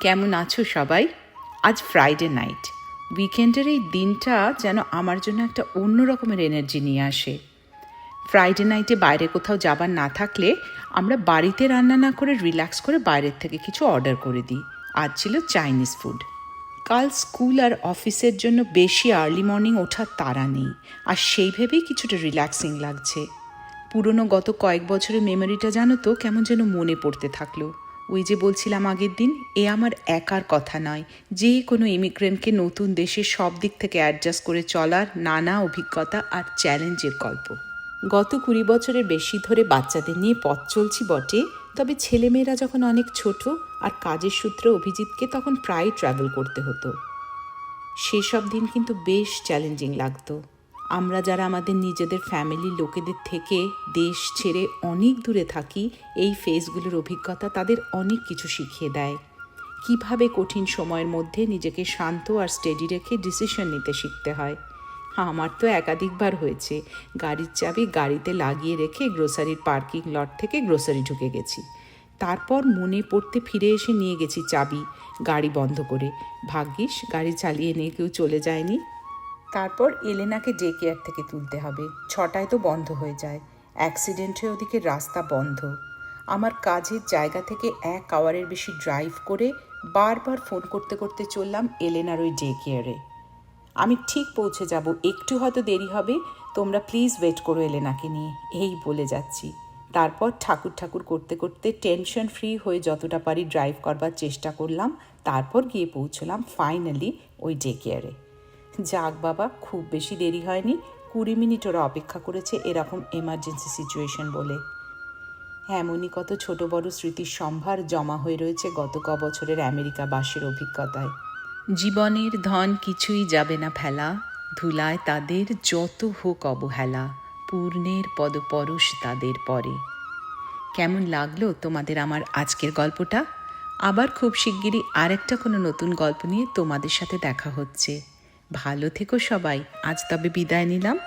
কেমন আছো সবাই? আজ ফ্রাইডে নাইট উইকেন্ডের এই দিনটা যেন আমার জন্য একটা অন্য রকমের এনার্জি নিয়ে আসে। ফ্রাইডে নাইটে বাইরে কোথাও যাবার না থাকলে আমরা বাড়িতে রান্না না করে রিল্যাক্স করে বাইরের থেকে কিছু অর্ডার করে দিই। আজ ছিল চাইনিজ ফুড কাল স্কুল আর অফিসের জন্য বেশি আর্লি মর্নিং ওঠার তাড়া নেই। আর সেই ভেবেই কিছুটা রিল্যাক্সিং লাগছে। পুরনো গত কয়েক বছরের মেমোরিটা জানো তো কেমন যেন মনে পড়তে থাকল। ওই যে বলছিলাম আগের দিন, এ আমার একার কথা নয়। যে কোনো ইমিগ্রেন্টকে নতুন দেশে সব দিক থেকে অ্যাডজাস্ট করে চলার নানা অভিজ্ঞতা আর চ্যালেঞ্জের গল্প। গত কুড়ি বছরের বেশি ধরে বাচ্চাদের নিয়ে পথ চলছি বটে, তবে ছেলেমেয়েরা যখন অনেক ছোট আর কাজের সূত্রে অভিজিৎকে তখন প্রায় ট্রাভেল করতে হতো। সেসব দিন কিন্তু বেশ চ্যালেঞ্জিং লাগতো। আমরা যারা আমাদের নিজেদের ফ্যামিলির লোকেদের থেকে দেশ ছেড়ে অনেক দূরে থাকি, এই ফেসগুলোর অভিজ্ঞতা তাদের অনেক কিছু শিখিয়ে দেয়। কীভাবে কঠিন সময়ের মধ্যে নিজেকে শান্ত আর স্টেডি রেখে ডিসিশন নিতে শিখতে হয়। হ্যাঁ আমার তো একাধিকবার হয়েছে। গাড়ির চাবি গাড়িতে লাগিয়ে রেখে গ্রোসারির পার্কিং লট থেকে গ্রোসারি ঢুকে গেছি। তারপর মনে পড়তে ফিরে এসে নিয়ে গেছি চাবি, গাড়ি বন্ধ করে। ভাগ্যিস, গাড়ি চালিয়ে নিয়ে কেউ চলে যায়নি। তারপর এলেনাকে ডে কেয়ার থেকে তুলতে হবে। ছটায় তো বন্ধ হয়ে যায়। অ্যাক্সিডেন্টে ওদিকে রাস্তা বন্ধ। আমার কাজের জায়গা থেকে এক আওয়ারের বেশি ড্রাইভ করে বারবার ফোন করতে করতে চললাম এলেনার ওই ডে কেয়ারে আমি ঠিক পৌঁছে যাব। একটু হয়তো দেরি হবে। তোমরা প্লিজ ওয়েট করো এলেনাকে নিয়ে। এই বলে যাচ্ছি। তারপর ঠাকুর ঠাকুর করতে করতে টেনশন ফ্রি হয়ে যতটা পারি ড্রাইভ করবার চেষ্টা করলাম। তারপর গিয়ে পৌঁছলাম ফাইনালি ওই ডে কেয়ারে যাক বাবা, খুব বেশি দেরি হয়নি। কুড়ি মিনিট ওরা অপেক্ষা করেছে এরকম এমার্জেন্সি সিচুয়েশন বলে। এমনই কত ছোট বড় স্মৃতির সম্ভার জমা হয়ে রয়েছে গত ক বছরের আমেরিকা বাসের অভিজ্ঞতায়। জীবনের ধন কিছুই যাবে না ফেলা, ধুলায় তাদের যত হোক অবহেলা, পূর্ণের পদপরশ তাদের পরে। কেমন লাগল তোমাদের আমার আজকের গল্পটা? আবার খুব শিগগিরই আরেকটা কোনো নতুন গল্প নিয়ে তোমাদের সাথে দেখা হচ্ছে। ভালো থেকো সবাই। আজ তবে বিদায় নিলাম।